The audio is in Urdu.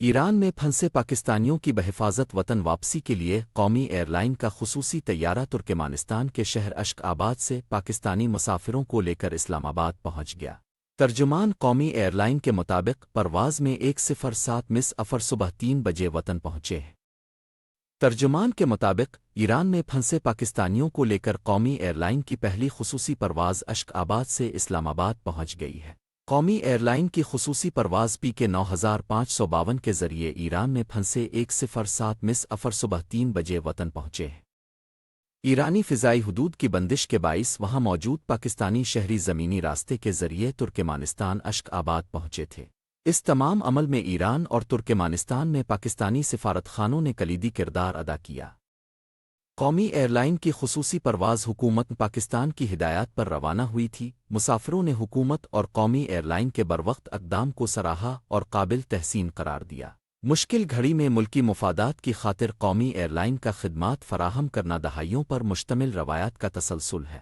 ایران میں پھنسے پاکستانیوں کی بحفاظت وطن واپسی کے لیے قومی ایئر لائن کا خصوصی طیارہ ترکمانستان کے شہر اشک آباد سے پاکستانی مسافروں کو لے کر اسلام آباد پہنچ گیا۔ ترجمان قومی ایئر لائن کے مطابق پرواز میں ایک صفر سات مس افر صبح تین بجے وطن پہنچے ہیں۔ ترجمان کے مطابق ایران میں پھنسے پاکستانیوں کو لے کر قومی ایئر لائن کی پہلی خصوصی پرواز اشک آباد سے اسلام آباد پہنچ گئی ہے۔ قومی ایئر لائن کی خصوصی پرواز پی کے نو ہزار پانچ سو باون کے ذریعے ایران میں پھنسے ایک صفر سات مس افر صبح تین بجے وطن پہنچے ہیں۔ ایرانی فضائی حدود کی بندش کے باعث وہاں موجود پاکستانی شہری زمینی راستے کے ذریعے ترکمانستان اشک آباد پہنچے تھے۔ اس تمام عمل میں ایران اور ترکمانستان میں پاکستانی سفارت خانوں نے کلیدی کردار ادا کیا۔ قومی ایئر لائن کی خصوصی پرواز حکومت پاکستان کی ہدایات پر روانہ ہوئی تھی۔ مسافروں نے حکومت اور قومی ایئر لائن کے بروقت اقدام کو سراہا اور قابل تحسین قرار دیا۔ مشکل گھڑی میں ملکی مفادات کی خاطر قومی ایئر لائن کا خدمات فراہم کرنا دہائیوں پر مشتمل روایات کا تسلسل ہے۔